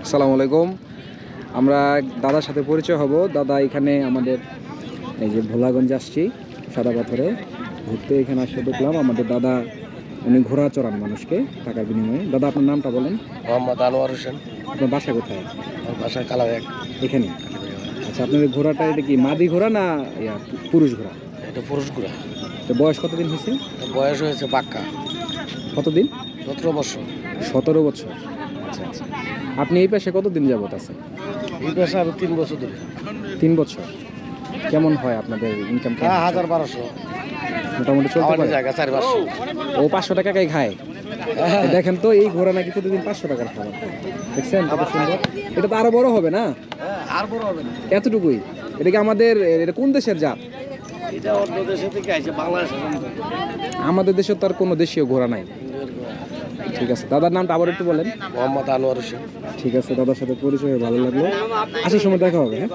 আসসালামু আলাইকুম। আমরা দাদার সাথে পরিচয় হব। দাদা এখানে আমাদের এই যে ভোলাগঞ্জ আসছি সাদা পাথরে। ঘুরতে এখানে আসতে দেখলাম আমাদের দাদা উনি ঘোড়া চড়ান মানুষকে টাকার বিনিময়ে। দাদা আপনার নামটা বলেন। মোহাম্মদ আনোয়ার হোসেন। আপনার বাসা কোথায়? বাসা কালাব্যাগ এখানে। আচ্ছা আপনাদের ঘোড়াটা এটা কি মাদি ঘোড়া না ইয়া, পুরুষ ঘোড়া? এটা পুরুষ গুড়া তো বয়স কতদিন হয়েছে? বয়স হয়েছে পাক্কা কতদিন? সতেরো বছর। সতেরো বছর। আচ্ছা আচ্ছা। আপনি এই পাশে কতদিন যাবত আছেন? এই পেশা আমি তিন বছর ধরে। তিন বছর। কেমন হয় আপনাদের ইনকাম হ্যাঁ হাজার বারোশো। মোটামুটি চলতে পারে? জায়গা চার পাঁচশো। ও পাঁচশো টাকায় খায়? দেখেন তো এই ঘোড়া নাকি প্রতিদিন পাঁচশো টাকার খাবার। দেখছেন কত সুন্দর? এটা তো আরও বড় হবে না? হ্যাঁ, আর বড় হবে না। এতটুকুই? এটা কি আমাদের এটা কোন দেশের জাত? আমাদের দেশে তো আর কোনো দেশীয় ঘোড়া নাই। ঠিক আছে দাদার নামটা আবার একটু বলেন। মোহাম্মদ আনোয়ার হোসেন। ঠিক আছে দাদার সাথে পরিচয় ভালো লাগল। আসার সময় দেখা হবে হ্যাঁ।